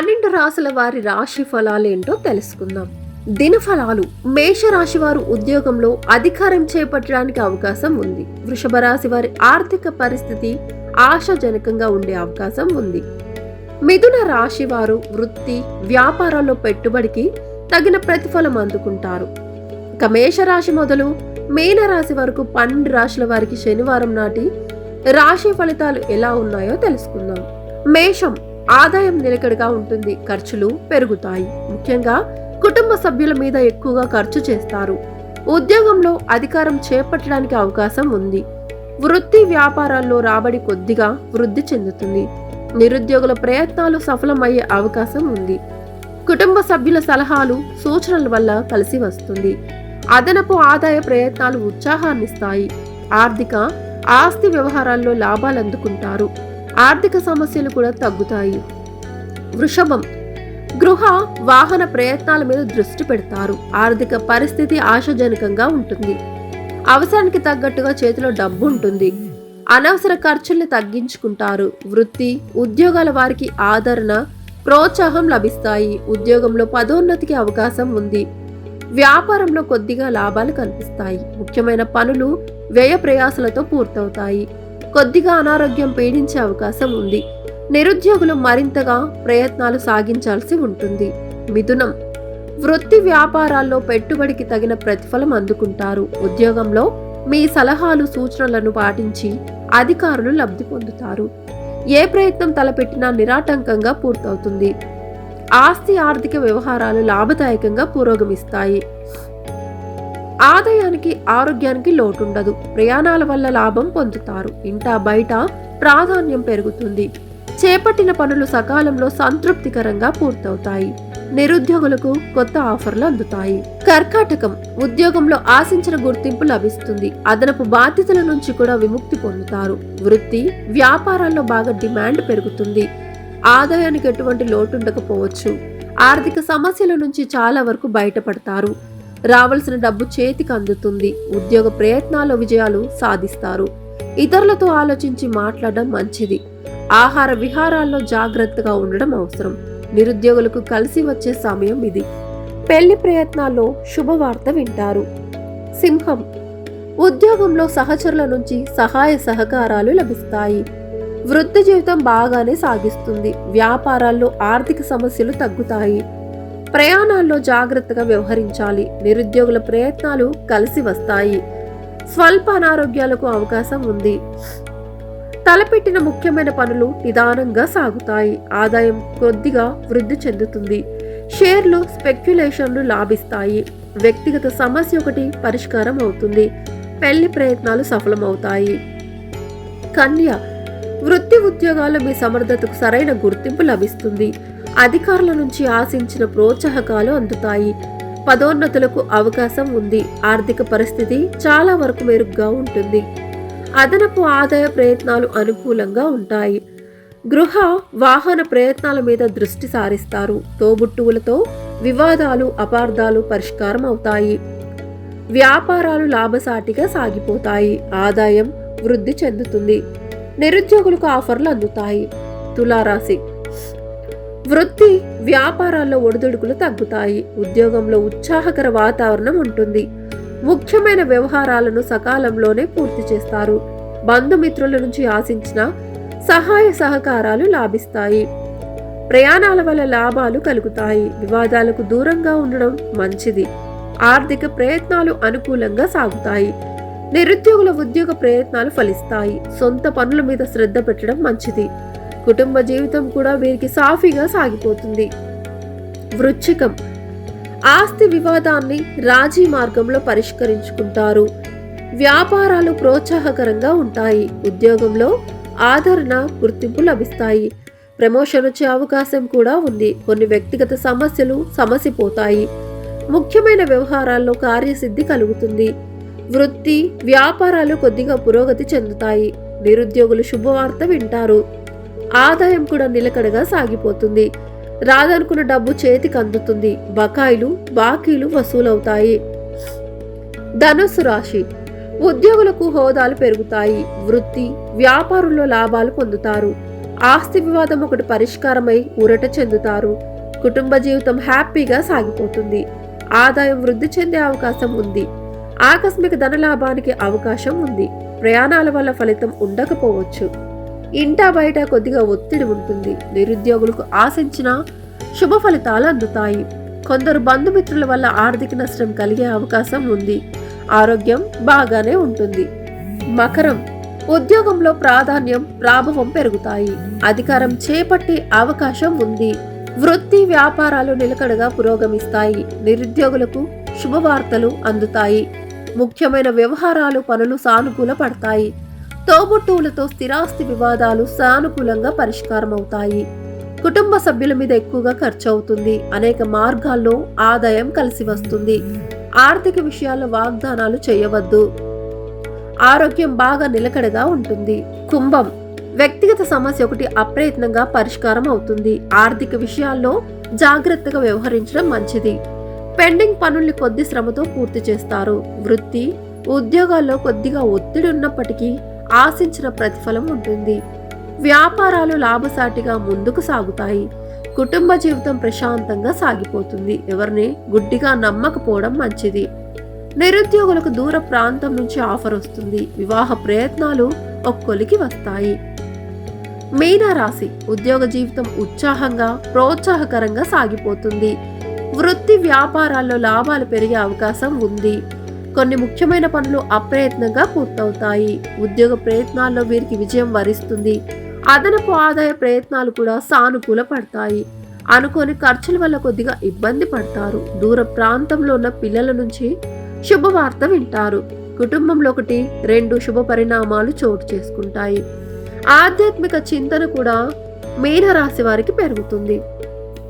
పన్నెండు రాసుల వారి రాశి ఫలాలేంటో తెలుసుకుందాం. దినఫలాలు. మేషరాశి వారు ఉద్యోగంలో అధికారం చేపట్టడానికి అవకాశం ఉంది. వృషభ రాశి వారి ఆర్థిక పరిస్థితి ఆశాజనకంగా ఉండే అవకాశం ఉంది. మిథున రాశి వారు వృత్తి వ్యాపారాల్లో పెట్టుబడికి తగిన ప్రతిఫలం అందుకుంటారు. ఇక మేషరాశి మొదలు మీనరాశి వరకు పన్నెండు రాశుల వారికి శనివారం నాటి రాశి ఫలితాలు ఎలా ఉన్నాయో తెలుసుకుందాం. మేషం. ఆదాయం నిలకడగా ఉంటుంది. ఖర్చులు పెరుగుతాయి. ముఖ్యంగా కుటుంబ సభ్యుల మీద ఎక్కువగా ఖర్చు చేస్తారు. ఉద్యోగంలో అధికారం చేపట్టడానికి అవకాశం ఉంది. వృత్తి వ్యాపారాల్లో రాబడి కొద్దిగా వృద్ధి చెందుతుంది. నిరుద్యోగుల ప్రయత్నాలు సఫలమయ్యే అవకాశం ఉంది. కుటుంబ సభ్యుల సలహాలు సూచనల వల్ల కలిసి వస్తుంది. అదనపు ఆదాయ ప్రయత్నాలు ఉత్సాహాన్నిస్తాయి. ఆర్థిక ఆస్తి వ్యవహారాల్లో లాభాలు అందుకుంటారు ఆర్థిక సమస్యలు కూడా తగ్గుతాయి. వృషభం గృహ వాహన ప్రయత్నాల మీద దృష్టి పెడతారు. ఆర్థిక పరిస్థితి ఆశాజనకంగా ఉంటుంది. అవసరానికి తగ్గట్టుగా చేతిలో డబ్బు ఉంటుంది. అనవసర ఖర్చుల్ని తగ్గించుకుంటారు. వృత్తి ఉద్యోగాల వారికి ఆదరణ ప్రోత్సాహం లభిస్తాయి. ఉద్యోగంలో పదోన్నతికి అవకాశం ఉంది. వ్యాపారంలో కొద్దిగా లాభాలు కనిపిస్తాయి. ముఖ్యమైన పనులు వ్యయ ప్రయాసలతో పూర్తవుతాయి. కొద్దిగా అనారోగ్యం పీడించే అవకాశం ఉంది. నిరుద్యోగులు మరింతగా ప్రయత్నాలు సాగించాల్సి ఉంటుంది. మిథునం. వృత్తి వ్యాపారాల్లో పెట్టుబడికి తగిన ప్రతిఫలం అందుకుంటారు. ఉద్యోగంలో మీ సలహాలు సూచనలను పాటించి అధికారులు లబ్ధి పొందుతారు. ఏ ప్రయత్నం తలపెట్టినా నిరాటంకంగా పూర్తవుతుంది. ఆస్తి ఆర్థిక వ్యవహారాలు లాభదాయకంగా పురోగమిస్తాయి. ఆదాయానికి ఆరోగ్యానికి లోటుండదు. ప్రయాణాల వల్ల లాభం పొందుతారు. ఇంటా బయట ప్రాధాన్యం పెరుగుతుంది. చేపట్టిన పనులు సకాలంలో సంతృప్తికరంగా పూర్తవుతాయి. నిరుద్యోగులకు కొత్త ఆఫర్లు అందుతాయి. కర్కాటకం ఉద్యోగంలో ఆశించిన గుర్తింపు లభిస్తుంది. అదనపు బాధ్యతల నుంచి కూడా విముక్తి పొందుతారు. వృత్తి వ్యాపారాల్లో బాగా డిమాండ్ పెరుగుతుంది. ఆదాయానికి ఎటువంటి లోటు ఉండకపోవచ్చు ఆర్థిక సమస్యల నుంచి చాలా వరకు బయటపడతారు. రావాల్సిన డబ్బు చేతికి అందుతుంది. ఉద్యోగ ప్రయత్నాల్లో విజయాలు సాధిస్తారు. ఇతరులతో ఆలోచించి మాట్లాడడం మంచిది. ఆహార విహారాల్లో జాగ్రత్తగా ఉండడం అవసరం. నిరుద్యోగులకు కలిసి వచ్చే సమయం ఇది. పెళ్ళి ప్రయత్నాల్లో శుభవార్త వింటారు. సింహం. ఉద్యోగంలో సహచరుల నుంచి సహాయ సహకారాలు లభిస్తాయి. వృత్తి జీవితం బాగానే సాగిస్తుంది. వ్యాపారాల్లో ఆర్థిక సమస్యలు తగ్గుతాయి. ప్రయాణాల్లో జాగ్రత్తగా వ్యవహరించాలి. నిరుద్యోగుల ప్రయత్నాలు కలిసి వస్తాయి. స్వల్ప అనారోగ్యాలకు అవకాశం ఉంది. తలపెట్టిన ముఖ్యమైన పనులు నిదానంగా సాగుతాయి. ఆదాయం కొద్దిగా వృద్ధి చెందుతుంది. షేర్లు స్పెక్యులేషన్లు లాభిస్తాయి. వ్యక్తిగత సమస్య ఒకటి పరిష్కారం అవుతుంది. పెళ్ళి ప్రయత్నాలు సఫలమవుతాయి. కన్య వృత్తి ఉద్యోగాల్లో మీ సమర్థతకు సరైన గుర్తింపు లభిస్తుంది. అధికారుల నుంచి ఆశించిన ప్రోత్సాహకాలు అందుతాయి. పదోన్నతులకు అవకాశం ఉంది. ఆర్థిక పరిస్థితి చాలా వరకు మెరుగ్గా ఉంటుంది. అదనపు ఆదాయ ప్రయత్నాలు అనుకూలంగా ఉంటాయి. గృహ వాహన ప్రయత్నాల మీద దృష్టి సారిస్తారు. తోబుట్టువులతో వివాదాలు అపార్థాలు పరిష్కారం అవుతాయి. వ్యాపారాలు లాభసాటిగా సాగిపోతాయి. ఆదాయం వృద్ధి చెందుతుంది. నిరుద్యోగులకు ఆఫర్లు అందుతాయి. తులారాశి వృత్తి వ్యాపారాల్లో ఒడిదుడుకులు తగ్గుతాయి. ఉద్యోగంలో ఉత్సాహకర వాతావరణం ఉంటుంది. ముఖ్యమైన వ్యవహారాలను సకాలంలోనే పూర్తి చేస్తారు. బంధుమిత్రుల నుంచి ఆశించిన సహాయ సహకారాలు లాభిస్తాయి. ప్రయాణాల వల్ల లాభాలు కలుగుతాయి. వివాదాలకు దూరంగా ఉండడం మంచిది. ఆర్థిక ప్రయత్నాలు అనుకూలంగా సాగుతాయి. నిరుద్యోగుల ఉద్యోగ ప్రయత్నాలు ఫలిస్తాయి. సొంత పనుల మీద శ్రద్ధ పెట్టడం మంచిది. కుటుంబ జీవితం కూడా వీరికి సాఫీగా సాగిపోతుంది. వృచ్చికం. ఆస్తి వివాదాన్ని రాజీ మార్గంలో పరిష్కరించుకుంటారు. వ్యాపారాలు ప్రోత్సాహకరంగా ఉంటాయి. ఉద్యోగంలో ఆదరణ గుర్తింపు లభిస్తాయి. ప్రమోషన్ వచ్చే అవకాశం కూడా ఉంది. కొన్ని వ్యక్తిగత సమస్యలు సమసిపోతాయి. ముఖ్యమైన వ్యవహారాల్లో కార్యసిద్ధి కలుగుతుంది. వృత్తి వ్యాపారాలు కొద్దిగా పురోగతి చెందుతాయి. నిరుద్యోగులు శుభవార్త వింటారు. ఆదాయం కూడా నిలకడగా సాగిపోతుంది. రాదనుకున్న డబ్బు చేతికి అందుతుంది. బకాయిలు బాకీలు వసూలవుతాయి. ధనుస్సు రాశి. ఉద్యోగులకు హోదాలు పెరుగుతాయి. వృత్తి వ్యాపారుల్లో లాభాలు పొందుతారు. ఆస్తి వివాదం ఒకటి పరిష్కారమై ఊరట చెందుతారు. కుటుంబ జీవితం హ్యాపీగా సాగిపోతుంది. ఆదాయం వృద్ధి చెందే అవకాశం ఉంది. ఆకస్మిక ధనలాభానికి అవకాశం ఉంది. ప్రయాణాల వల్ల ఫలితం ఉండకపోవచ్చు. ఇంటా బయట కొద్దిగా ఒత్తిడి ఉంటుంది. నిరుద్యోగులకు ఆశించిన శుభ ఫలితాలు అందుతాయి. కొందరు బంధుమిత్రుల వల్ల ఆర్థిక నష్టం కలిగే అవకాశం ఉంది. ఆరోగ్యం బాగానే ఉంటుంది. మకరం ఉద్యోగంలో ప్రాధాన్యం ప్రాభవం పెరుగుతాయి. అధికారం చేపట్టే అవకాశం ఉంది. వృత్తి వ్యాపారాలు నిలకడగా పురోగమిస్తాయి. నిరుద్యోగులకు శుభవార్తలు అందుతాయి. ముఖ్యమైన వ్యవహారాలు పనులు సానుకూల పడతాయి. తోబుట్టువులతో స్థిరాస్తి వివాదాలు సానుకూలంగా పరిష్కారమవుతాయి. కుటుంబ సభ్యుల మీద ఎక్కువగా ఖర్చు అవుతుంది అనేక మార్గాల్లో ఆదాయం కలిసి వస్తుంది ఆర్థిక విషయాల్లో వాగ్దానాలు చేయవద్దు. ఆరోగ్యం బాగా నిలకడగా ఉంటుంది. కుంభం. వ్యక్తిగత సమస్య ఒకటి అప్రయత్నంగా పరిష్కారం అవుతుంది ఆర్థిక విషయాల్లో జాగ్రత్తగా వ్యవహరించడం మంచిది. పెండింగ్ పనుల్ని కొద్ది శ్రమతో పూర్తి చేస్తారు. వృత్తి ఉద్యోగాల్లో కొద్దిగా ఒత్తిడి ఉన్నప్పటికీ ఆశించిన ప్రతిఫలం ఉంటుంది. వ్యాపారాలు లాభసాటిగా ముందుకు సాగుతాయి. కుటుంబ జీవితం ప్రశాంతంగా సాగిపోతుంది. ఎవరిని గుడ్డిగా నమ్మకపోవడం మంచిది. నిరుద్యోగులకు దూర ప్రాంతం నుంచి ఆఫర్ వస్తుంది. వివాహ ప్రయత్నాలు ఒక్కొలికి వస్తాయి. మీన రాశి ఉద్యోగ జీవితం ఉత్సాహంగా ప్రోత్సాహకరంగా సాగిపోతుంది. వృత్తి వ్యాపారాల్లో లాభాలు పెరిగే అవకాశం ఉంది. కొన్ని ముఖ్యమైన పనులు అప్రయత్నంగా పూర్తవుతాయి. ఉద్యోగ ప్రయత్నాల్లో వీరికి విజయం వరిస్తుంది. అదనపు ఆదాయ ప్రయత్నాలు కూడా సానుకూల పడతాయి. అనుకోని ఖర్చుల వల్ల కొద్దిగా ఇబ్బంది పడతారు. దూర ప్రాంతంలో ఉన్న పిల్లల నుంచి శుభవార్త వింటారు. కుటుంబంలో ఒకటి రెండు శుభ పరిణామాలు చోటు చేసుకుంటాయి. ఆధ్యాత్మిక చింతన కూడా మీనరాశి వారికి పెరుగుతుంది.